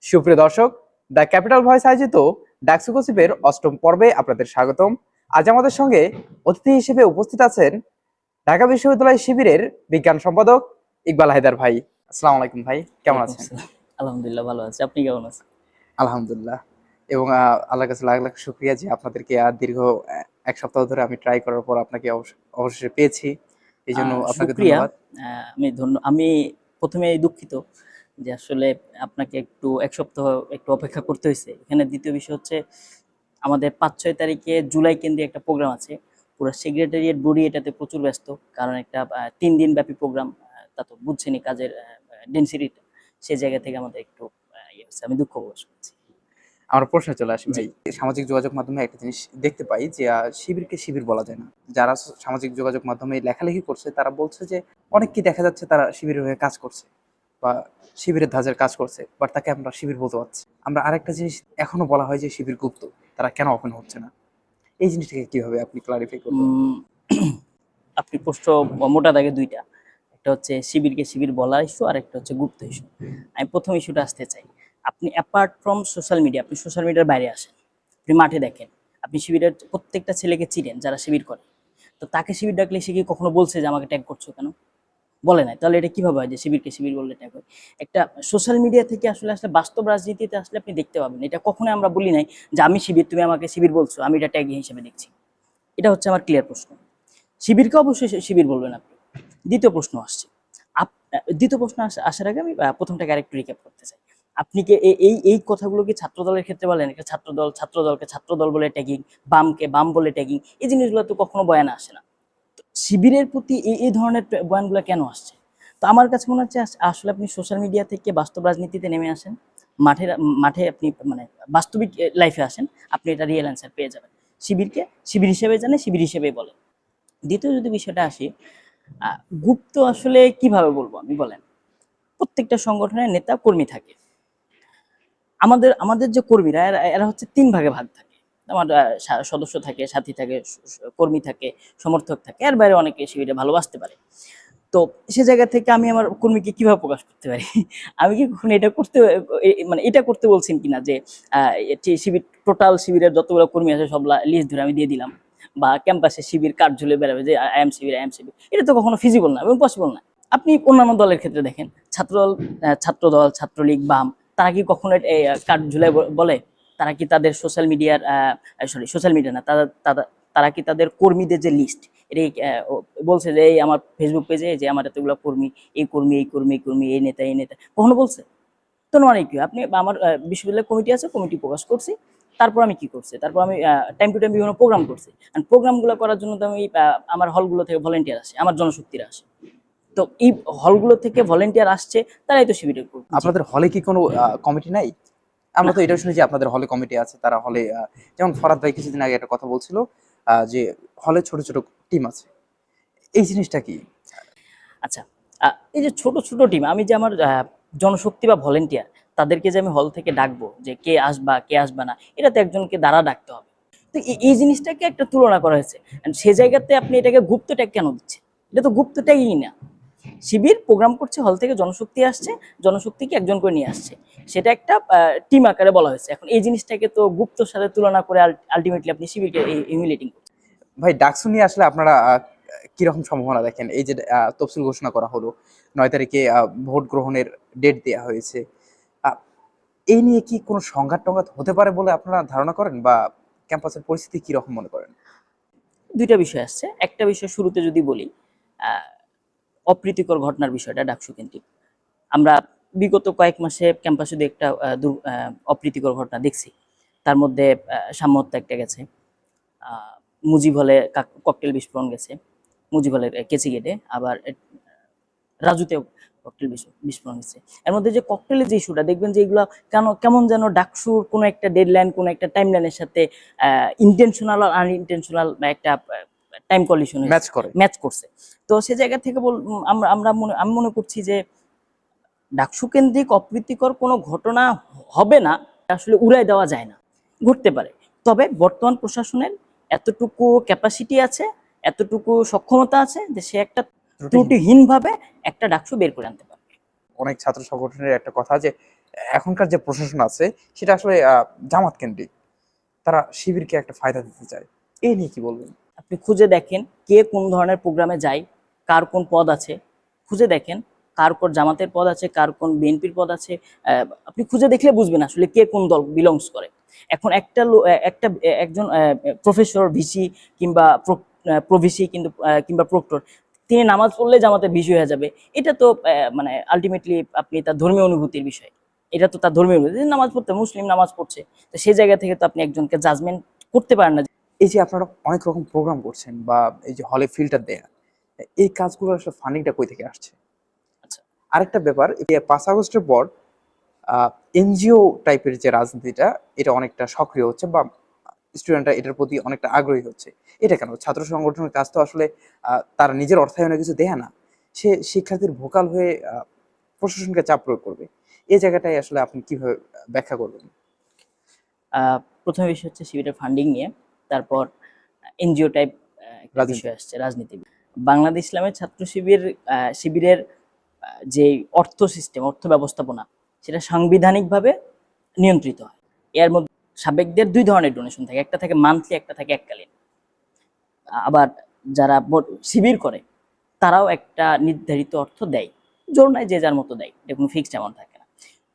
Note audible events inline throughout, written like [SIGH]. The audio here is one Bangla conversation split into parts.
সুপ্রিয় দর্শক দ্য ক্যাপিটাল ভয়েস আয়োজিত ডাকসু গসিপের অষ্টম পর্বে আপনাদের স্বাগতম। আজ আমাদের সঙ্গে অতিথি হিসেবে উপস্থিত আছেন ঢাকা বিশ্ববিদ্যালয় শিবিরের বিজ্ঞান সম্পাদক ইকবাল হায়দার ভাই। আসসালামু আলাইকুম ভাই কেমন আছেন? আলহামদুলিল্লাহ ভালো আছি। আপনি কেমন আছেন? আলহামদুলিল্লাহ। এবং আল্লাহর কাছে লাখ লাখ শুক্রিয়া যে আপনাদেরকে আর দীর্ঘ এক সপ্তাহ ধরে আমি ট্রাই করার পর আপনাকে অবশ- অবশেষে পেয়েছি। এই জন্য আপনাকে ধন্যবাদ। আমি ধন্য আমি প্রথমে দুঃখিত যে আসলে আপনাকে একটু এক সপ্তাহ একটু অপেক্ষা করতে হয়েছে এখানে দ্বিতীয় বিষয় হচ্ছে আমাদের পাঁচ ছয় তারিখে জুলাই কেন্দ্রে একটা প্রোগ্রাম আছে। পুরো সেক্রেটারিয়েট বডি এটাতে প্রচুর ব্যস্ত কারণ একটা তিন দিন ব্যাপী প্রোগ্রাম তা তো বুঝছেনি কাজের ডেন্সিটিটা। সেই জায়গা থেকে আমাদের একটু ইয়ে আমি দুঃখ প্রকাশ করছি। আমার প্রশ্ন চলে আসে ভাই। সামাজিক যোগাযোগ মাধ্যমে একটা জিনিস দেখতে পাই যে শিবিরকে শিবির বলা যায় না। যারা সামাজিক যোগাযোগ মাধ্যমে লেখালেখি করছে তারা বলছে যে অনেককে দেখা যাচ্ছে তারা শিবিরের হয়ে কাজ করছে। বা শিবিরের ধাঁচের কাজ করছে বাট তাকে আমরা শিবির বলতে পারছি আমরা আরেকটা জিনিস এখনও বলা হয় যে শিবির গুপ্ত, তারা কেন ওপেন হচ্ছে না? এই জিনিসটাকে কীভাবে আপনি ক্লারিফাই করবেন? আপনি প্রশ্ন মোটা দাগে দুইটা। একটা হচ্ছে শিবিরকে শিবির বলা ইস্যু আর একটা হচ্ছে গুপ্ত ইস্যু আমি প্রথম ইস্যুটা আসতে চাই। আপনি অ্যাপার্ট ফ্রম সোশ্যাল মিডিয়া আপনি সোশ্যাল মিডিয়ার বাইরে আসেন। আপনি মাঠে দেখেন। আপনি শিবিরের প্রত্যেকটা ছেলেকে চিনেন যারা শিবির করে। তো তাকে শিবির ডাকলে সে কি কখনো বলছে যে আমাকে ট্যাগ করছ কেন? বলে নাই। তাহলে এটা কীভাবে হয় যে শিবিরকে শিবির বললে ট্যাগ হয়? একটা সোশ্যাল মিডিয়া থেকে আসলে আসলে বাস্তব রাজনীতিতে আসলে আপনি দেখতে পাবেন। এটা কখনোই আমরা বলি নাই যে আমি শিবির, তুমি আমাকে শিবির বলছো, আমি এটা ট্যাগ হিসেবে দেখছি। এটা হচ্ছে আমার ক্লিয়ার প্রশ্ন। শিবিরকে অবশ্যই শিবির বলবেন আপনি। দ্বিতীয় প্রশ্ন আসছে। আপ- দ্বিতীয় প্রশ্ন আসার আগে আমি প্রথমটাকে আরেকটু রিক্যাপ করতে চাই। আপনি কি এই এই কথাগুলো কি ছাত্র দলের ক্ষেত্রে বলেন? একটা ছাত্র দল ছাত্র দলকে ছাত্র দল বলে ট্যাগিং বামকে বাম বলে ট্যাগিং এই জিনিসগুলো তো কখনো বয়ানে আসে না। শিবিরের প্রতি এই এই ধরনের বয়ানগুলো কেন আসছে? তো আমার কাছে মনে হচ্ছে আসলে আপনি সোশ্যাল মিডিয়া থেকে বাস্তব রাজনীতিতে নেমে আসেন, মাঠে মাঠে আপনি মানে বাস্তবিক লাইফে আসেন, আপনি এটা রিয়েল অ্যান্সার পেয়ে যাবেন। শিবিরকে শিবির হিসেবে জানে, শিবির হিসেবে বলে দ্বিতীয় যদি বিষয়টা আসি গুপ্ত আসলে কীভাবে বলব আমি? বলেন, প্রত্যেকটা সংগঠনের নেতা কর্মী থাকে। আমাদের আমাদের যে কর্মীরা এরা হচ্ছে তিন ভাগে ভাগ থাকে। আমার সদস্য থাকে, সাথী থাকে কর্মী থাকে, সমর্থক থাকে, এর বাইরে অনেকে শিবিরে ভালোবাসতে পারে। তো সে জায়গা থেকে আমি আমার কর্মীকে কীভাবে প্রকাশ করতে পারি? [LAUGHS] আমি কি কখনো এটা করতে মানে এটা করতে বলছেন কিনা যে শিবির, টোটাল শিবিরের যতগুলো কর্মী আছে সব লিস্ট ধরে আমি দিয়ে দিলাম। বা ক্যাম্পাসে শিবির কার্ড ঝুলে বেড়াবে যে, I am Shibir, I am Shibir, এটা তো কখনো ফিজিবল না এবং পসিবল না। আপনি অন্যান্য দলের ক্ষেত্রে দেখেন, ছাত্রদল ছাত্রদল, ছাত্রলীগ, বাম, তারা কি কখনো কার্ড ঝুলে বলে? তারা কি তাদের সোশ্যাল মিডিয়ার সরি সোশ্যাল মিডিয়া না তারা তারা- কি তাদের কর্মীদের যে লিস্ট এটা আহ, বলছে যে এই আমার ফেসবুক পেজে যে আমার এতগুলো কর্মী এই কর্মী এই কর্মী এই কর্মী এই নেতা এই নেতা। কখনো বলছে? তো নয় কি আপনি আমার বিশ্ববিদ্যালয় কমিটি আছে কমিটি প্রকাশ করছি। তারপর আমি কি করছি? তারপর আমি টাইম টু টাইম বিভিন্ন প্রোগ্রাম করছি। আর প্রোগ্রামগুলো করার জন্য তো আমি আমার হলগুলো থেকে ভলেন্টিয়ার আসে আমার জনশক্তিরা আসে। তো এই হলগুলো থেকে ভলেন্টিয়ার আসছে তারাই তো শিবিরের। আপনাদের হলে কি কোনো কমিটি নাই? আমরা তো এটা শুনেছি আপনাদের হলে কমিটি আছে, তারা হলে যেমন ফরাদ ভাই কিছুদিন আগে একটা কথা বলছিল যে হলে ছোট ছোট টিম আছে। এই জিনিসটা কি? আচ্ছা এই যে ছোট ছোট টিম আমি যে আমার জনশক্তি বা ভলেন্টিয়ার তাদেরকে যে আমি হল থেকে ডাকবো, যে কে আসবা কে আসবা না, এটা তো একজনকে দ্বারা ডাকতে হবে। তো এই- জিনিসটাকে একটা তুলনা করা হয়েছে। সে জায়গাতে আপনি এটাকে গুপ্ত ট্যাগ কেন দিচ্ছেন? এটা তো গুপ্ত ট্যাগই না। শিবির প্রোগ্রাম করছে হল থেকে জনশক্তি আসছে জনশক্তিকে একজন করে নিয়ে আসছে। সেটা একটা টিম আকারে বলা হয়েছে। এখন এই জিনিসটাকে তো গুপ্তর সাথে তুলনা করে আলটিমেটলি আপনি শিবিরকে হিউমিলেটিং করছেন। ভাই ডাকসু নিয়ে আসলে আপনারা কীরকম সম্ভাবনা দেখেন? এই যে তফসিল ঘোষণা করা হলো নয় তারিখে ভোট গ্রহণের ডেট দেওয়া হয়েছে। এই নিয়ে কি কোনো সংঘাত টঙ্ঘাত হতে পারে বলে আপনারা ধারণা করেন? বা ক্যাম্পাসের পরিস্থিতি কি রকম মনে করেন? দুইটা বিষয় আসছে। একটা বিষয় শুরুতে যদি বলি আহ, অপ্রীতিকর ঘটনার বিষয়টা ডাকসু কেন্দ্রিক আমরা বিগত কয়েক মাসে ক্যাম্পাসে একটা অপ্রীতিকর ঘটনা দেখছি। তার মধ্যে আহ, সাম্য হত্যা একটা গেছে। মুজিব হলে ককটেল বিস্ফোরণ গেছে। মুজিব হলের কেচি গেটে। আবার রাজুতেও ককটেল বিস্ফোরণ গেছে। এর মধ্যে যে ককটেলের যে ইস্যুটা দেখবেন যে এগুলো কেন কেমন যেন ডাকসুর কোনো একটা ডেডলাইন কোনো একটা টাইম লাইনের সাথে ইন্টেনশনাল আর আনইনটেনশনাল একটা টাইম কলিশন ম্যাচ করে। ম্যাচ করছে। তো সে জায়গা থেকে বল আমরা আমরা মনে আমি মনে করছি যে ডাকসু কেন্দ্রিক অপ্রীতিকর কোনো ঘটনা হবে না আসলে উড়াই দেওয়া যায় না ঘটতে পারে। তবে বর্তমান প্রশাসনের এতটুকু ক্যাপাসিটি আছে এতটুকু সক্ষমতা আছে যে সে একটা ত্রুটিহীনভাবে একটা ডাকসু বের করে আনতে পারে অনেক ছাত্র সংগঠনের একটা কথা যে এখনকার যে প্রশাসন আছে সেটা আসলে জামাত কেন্দ্রিক তারা শিবিরকে একটা ফায়দা দিতে চায়। এই নিয়ে কি বলবেন? আপনি খুঁজে দেখেন কে কোন ধরনের প্রোগ্রামে যায়, কার কোন পদ আছে। খুঁজে দেখেন কার কোন জামাতের পদ আছে, কার কোন বিএনপির পদ আছে। আপনি খুঁজে দেখলে বুঝবেন আসলে কে কোন দল বিলংস করে। এখন একটা একটা একজন প্রফেসর ভিসি কিংবা প্রভিসি কিন্তু কিংবা প্রক্টর তিনি নামাজ পড়লে জামাতে ভিসি হয়ে যাবে। এটা তো মানে আলটিমেটলি আপনি তার ধর্মীয় অনুভূতির বিষয়। এটা তো তার ধর্মীয় অনুভূতি। নামাজ পড়তে, মুসলিম নামাজ পড়ছে, তো সেই জায়গা থেকে তো আপনি একজনকে জাজমেন্ট করতে পারেন না এই যে আপনারা অনেক রকম প্রোগ্রাম করছেন বা এই যে হলে ফিল্টার দেয়া এই কাজগুলো আসলে ফান্ডিংটা কই থেকে আসছে? আচ্ছা। আরেকটা ব্যাপার পাঁচ আগস্টের পর এনজিও টাইপের যে রাজনীতিটা এটা অনেকটা সক্রিয় হচ্ছে বা স্টুডেন্টরা এটার প্রতি অনেকটা আগ্রহী হচ্ছে। এটা কেন? ছাত্র সংগঠনের কাজ তো আসলে তারা নিজের অর্থায়নে কিছু দেয় না। সে শিক্ষার্থীর ভোকাল হয়ে প্রশাসনকে চাপ প্রয়োগ করবে। এই জায়গাটাই আসলে আপনি কীভাবে ব্যাখ্যা করবেন? আহ, প্রথম বিষয় হচ্ছে শিবিরের ফান্ডিং নিয়ে। তারপর এনজিও টাইপ একটা। বিষয় আসছে রাজনীতি। বাংলাদেশ ইসলামের ছাত্র শিবির শিবিরের যে অর্থ সিস্টেম অর্থ ব্যবস্থাপনা সেটা সাংবিধানিকভাবে নিয়ন্ত্রিত হয়। এর মধ্যে সাবেকদের দুই ধরনের ডোনেশন থাকে একটা থাকে মান্থলি একটা থাকে এককালীন আবার যারা শিবির করে তারাও একটা নির্ধারিত অর্থ দেয়। জোর নাই যে যার মতো দেয় এটা কোনো ফিক্সড অ্যামাউন্ট থাকে না।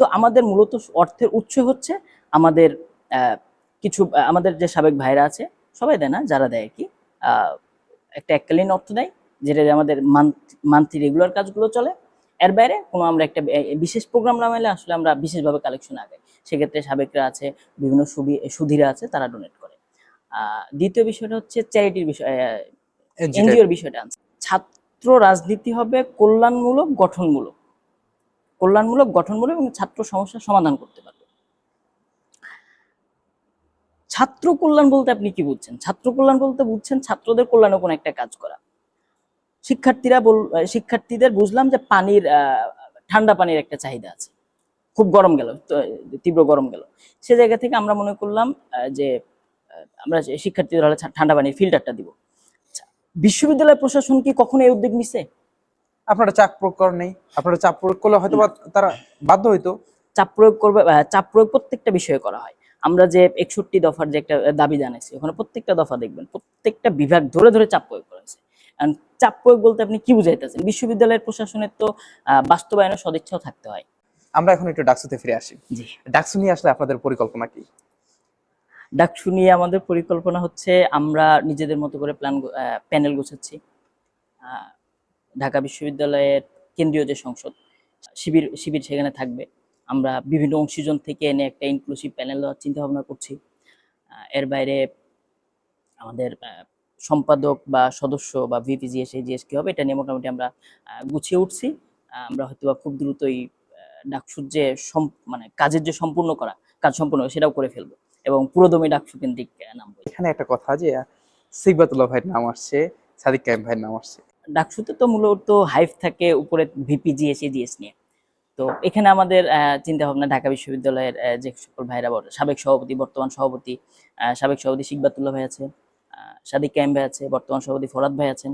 তো আমাদের মূলত অর্থের উৎস হচ্ছে আমাদের আহ, কিছু আমাদের যে সাবেক ভাইরা আছে সবাই দেয় না যারা দেয় আর কি একটা এককালীন অর্থ দেয় যেটা আমাদের মান্থলি রেগুলার কাজগুলো চলে। এর বাইরে কোনো আমরা একটা বিশেষ প্রোগ্রাম নামাইলে আসলে আমরা বিশেষভাবে কালেকশন আগে সেক্ষেত্রে সাবেকরা আছে বিভিন্ন সুবি সুধীরা আছে তারা ডোনেট করে। আহ, দ্বিতীয় বিষয়টা হচ্ছে চ্যারিটির বিষয় এনজিওর বিষয়টা ছাত্র রাজনীতি হবে কল্যাণমূলক গঠনমূলক। কল্যাণমূলক গঠনমূলক এবং ছাত্র সমস্যার সমাধান করতে পারবে। ছাত্র কল্যাণ বলতে আপনি কি বুঝছেন? ছাত্র কল্যাণ বলতে বুঝছেন ছাত্রদের কল্যাণে কোনো একটা কাজ করা। শিক্ষার্থীরা বল শিক্ষার্থীদের বুঝলাম যে পানির ঠান্ডা পানির একটা চাহিদা আছে। খুব গরম গেল তীব্র গরম গেল। সে জায়গা থেকে আমরা মনে করলাম যে আমরা শিক্ষার্থীদের হলে ঠান্ডা পানির ফিল্টারটা দিব। আচ্ছা, বিশ্ববিদ্যালয় প্রশাসন কি কখনো এই উদ্যোগ নিছে? আপনারা চাপ প্রয়োগ করেন নেই। আপনারা চাপ প্রয়োগ করলে হয়তো বা তারা বাধ্য হইতো। চাপ প্রয়োগ করবে চাপ প্রয়োগ প্রত্যেকটা বিষয়ে করা হয়। আমরা যে একষট্টি দফার যে একটা দাবি জানাইছি ওখানে প্রত্যেকটা দফা দেখবেন প্রত্যেকটা বিভাগ ধরে ধরে চাপ প্রয়োগ করেছে। চাপ প্রয়োগ বলতে আপনি কি বুঝাইতেছেন? বিশ্ববিদ্যালয়ের প্রশাসনের তো বাস্তবায়নের সদিচ্ছাও থাকতে হয়। আমরা এখন একটু ডাকসুতে ফিরে আসি। ডাকসু নিয়ে আসলে আপনাদের পরিকল্পনা কি? ডাকসু নিয়ে আমাদের পরিকল্পনা হচ্ছে আমরা নিজেদের মতো করে প্ল্যান প্যানেল গোছাচ্ছি। ঢাকা বিশ্ববিদ্যালয়ের কেন্দ্রীয় যে সংসদ শিবির শিবির সেখানে থাকবে। আমরা বিভিন্ন অংশীজন থেকে এনে একটা ইনক্লুসিভ প্যানেল দেওয়ার চিন্তা ভাবনা করছি এর বাইরে আমাদের সম্পাদক বা সদস্য বা ভিপি জিএস জিএস কি হবে এটা নিয়ে মোটামুটি আমরা গুছিয়ে উঠছি। আমরা হয়তো বা খুব দ্রুতই ডাকসুর যে সম- মানে কাজের যে সম্পূর্ণ করা কাজ সম্পূর্ণ সেটাও করে ফেলব এবং পুরোদমে ডাকসু কেন্দ্রিক নামবো এখানে একটা কথা যে সিকবাতুল্লাহ ভাইয়ের নাম আসছে সাদিক কাইম ভাইয়ের নাম আসছে। ডাকসুতে তো মূলত হাইফ থাকে উপরে ভিপি জিএস জিএস নিয়ে। তো এখানে আমাদের চিন্তা ভাবনা ঢাকা বিশ্ববিদ্যালয়ের যে সকল ভাইরা সাবেক সভাপতি বর্তমান সভাপতি সাবেক সভাপতি শিকবাতুল্লাহ ভাই আছে সাদিক কাইম ভাই আছে বর্তমান সভাপতি ফরাদ ভাই আছেন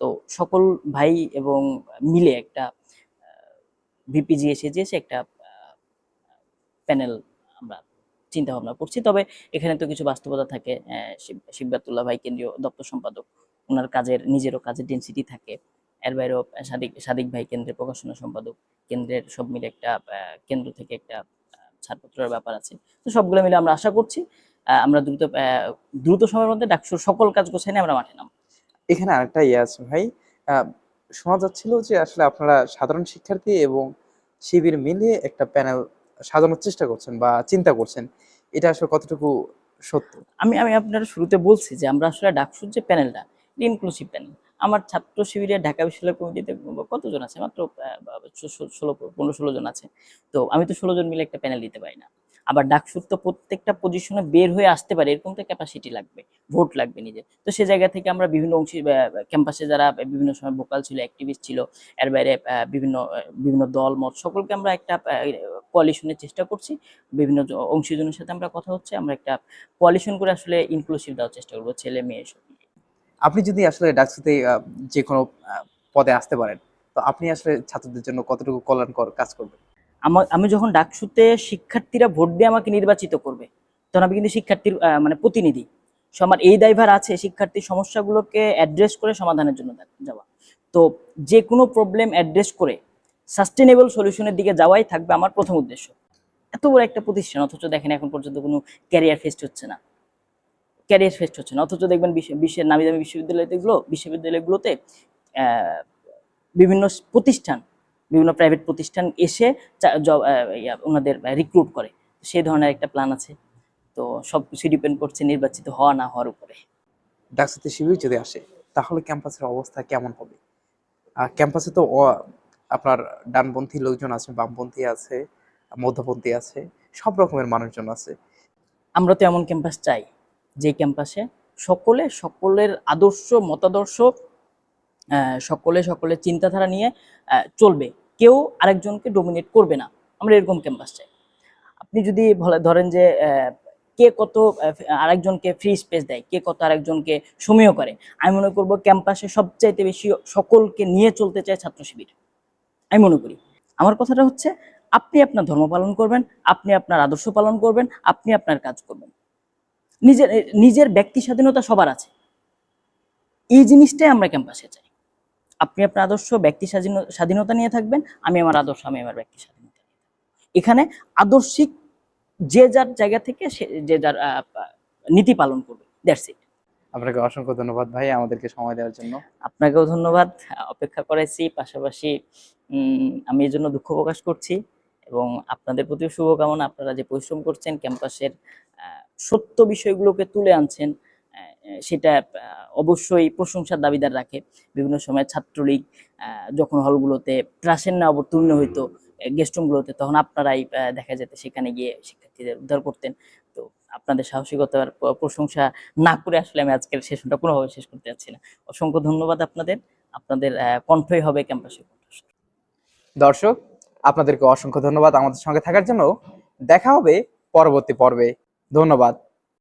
তো সকল ভাই এবং মিলে একটা ভিপি জিএস জিএস একটা প্যানেল আমরা চিন্তা ভাবনা করছি। তবে এখানে তো কিছু বাস্তবতা থাকে আহ, শিব- শিবগাতুল্লাহ ভাই কেন্দ্রীয় দপ্তর সম্পাদক ওনার কাজের নিজেরও কাজের ডেন্সিটি থাকে। এর বাইরেও সাদিক সাদিক ভাই কেন্দ্রের প্রকাশনা সম্পাদক কেন্দ্রের সব মিলে একটা কেন্দ্র থেকে একটা ছাড়পত্রের ব্যাপার আছে। তো সবগুলো মিলে আমরা আশা করছি আমরা দ্রুত দ্রুত সময়ের মধ্যে ডাকসুর সকল কাজ গোছাই আমরা মাঠে নাম এখানে আরেকটা ইয়ে আছে ভাই শোনা যাচ্ছিল যে আসলে আপনারা সাধারণ শিক্ষার্থী এবং শিবির মিলে একটা প্যানেল সাজানোর চেষ্টা করছেন বা চিন্তা করছেন এটা আসলে কতটুকু সত্য? আমি আমি আপনার শুরুতে বলছি যে আমরা আসলে ডাকসুর যে প্যানেলটা ইনক্লুসিভ প্যানেল। আমার ছাত্র শিবিরের ঢাকা বিশ্ববিদ্যালয় কমিটিতে কতজন আছে? মাত্র ষোলো, পনেরো, ষোলো জন আছে। তো আমি তো ষোলো জন মিলে একটা প্যানেল দিতে পারি না। আবার ডাকসুর তো প্রত্যেকটা পজিশনে বের হয়ে আসতে পারে, এরকম তো ক্যাপাসিটি লাগবে ভোট লাগবে নিজে তো সে জায়গা থেকে আমরা বিভিন্ন অংশী ক্যাম্পাসে যারা বিভিন্ন সময় ভোকাল ছিল অ্যাক্টিভিস্ট ছিল, এর বাইরে বিভিন্ন বিভিন্ন দল, মত, সকলকে আমরা একটা কোয়ালিশনের চেষ্টা করছি। বিভিন্ন অংশীজনের সাথে আমরা কথা হচ্ছে, আমরা একটা কোয়ালিশন করে আসলে ইনক্লুসিভ দেওয়ার চেষ্টা করব, ছেলে, মেয়ে। আপনি যদি আসলে ডাকসুতে যে কোনো পদে আসতে পারেন, তো আপনি আসলে ছাত্রদের জন্য কতটুকু কল্যাণকর কাজ করবেন? আমার আমি যখন ডাকসুতে শিক্ষার্থীরা ভোট দিয়ে আমাকে নির্বাচিত করবে, তখন আমি কিন্তু শিক্ষার্থীর মানে প্রতিনিধি। সো আমার এই দায়ভার আছে, শিক্ষার্থীর সমস্যাগুলোকে অ্যাড্রেস করে সমাধানের জন্য যাওয়া। তো যে কোনো প্রবলেম অ্যাড্রেস করে সাস্টেনেবল সলিউশনের দিকে যাওয়াই থাকবে আমার প্রথম উদ্দেশ্য। এত বড় একটা প্রতিষ্ঠান, অথচ দেখেন এখন পর্যন্ত কোনো ক্যারিয়ার ফেস্ট হচ্ছে না। ক্যারিয়ার ফেস্ট হচ্ছে না। অথচ দেখবেন বিশ্ব- বিশ্বের নামি দামি বিশ্ববিদ্যালয়গুলো বিশ্ববিদ্যালয়গুলোতে বিভিন্ন প্রতিষ্ঠান বিভিন্ন প্রাইভেট প্রতিষ্ঠান এসে ওনাদের রিক্রুট করে। সেই ধরনের একটা প্ল্যান আছে। তো সব কিছু ডিপেন্ড করছে নির্বাচিত হওয়া না হওয়ার উপরে। ডাকসুতে শিবির যদি আসে তাহলে ক্যাম্পাসের অবস্থা কেমন হবে? আর ক্যাম্পাসে তো আপনার ডানপন্থী লোকজন আছে বামপন্থী আছে মধ্যপন্থী আছে সব রকমের মানুষজন আছে। আমরা তো এমন ক্যাম্পাস চাই যে ক্যাম্পাসে সকলে, সকলের আদর্শ, মতাদর্শ সকলে, সকলের চিন্তাধারা নিয়ে চলবে। কেউ আরেকজনকে ডোমিনেট করবে না। আমরা এরকম ক্যাম্পাস চাই। আপনি যদি ধরেন যে কে কত আরেকজনকে ফ্রি স্পেস দেয়, কে কত আরেকজনকে সময় করে, আমি মনে করব ক্যাম্পাসে সবচাইতে বেশি সকলকে নিয়ে চলতে চায় ছাত্র শিবির আমি মনে করি। আমার কথাটা হচ্ছে, আপনি আপনার ধর্ম পালন করবেন, আপনি আপনার আদর্শ পালন করবেন, আপনি আপনার কাজ করবেন। নিজের নিজের ব্যক্তি স্বাধীনতা সবার আছে। এই জিনিসটাই আমরা ক্যাম্পাসে চাই। আপনি আপনার আদর্শ ব্যক্তি স্বাধীন- স্বাধীনতা নিয়ে থাকবেন আমি আমার আদর্শ আমি আমার ব্যক্তি স্বাধীনতা এখানে আদর্শিক যে যার জায়গা থেকে সে যে যার নীতি পালন করবে দ্যাটস ইট আপনাকে অসংখ্য ধন্যবাদ ভাই আমাদেরকে সময় দেওয়ার জন্য। আপনাকেও ধন্যবাদ অপেক্ষা করাইছি পাশাপাশি আমি এর জন্য দুঃখ প্রকাশ করছি এবং আপনাদের প্রতিও শুভকামনা আপনারা যে পরিশ্রম করছেন ক্যাম্পাসের সত্য বিষয়গুলোকে তুলে আনছেন সেটা অবশ্যই প্রশংসার দাবিদার রাখে। বিভিন্ন সময় ছাত্রলীগ যখন হলগুলোতে ট্রাসের না অবতীর্ণ হইতো গেস্ট রুমগুলোতে তখন আপনারাই দেখা যেত সেখানে গিয়ে শিক্ষার্থীদের উদ্ধার করতেন। তো আপনাদের সাহসিকতার প্রশংসা না করে আসলে আমি আজকের সেশনটা কোনোভাবে শেষ করতে যাচ্ছি না। অসংখ্য ধন্যবাদ আপনাদের। আপনাদের কণ্ঠই হবে ক্যাম্পাসে কণ্ঠস্বর দর্শক, আপনাদেরকে অসংখ্য ধন্যবাদ আমাদের সঙ্গে থাকার জন্য দেখা হবে পরবর্তী পর্বে। ধন্যবাদ।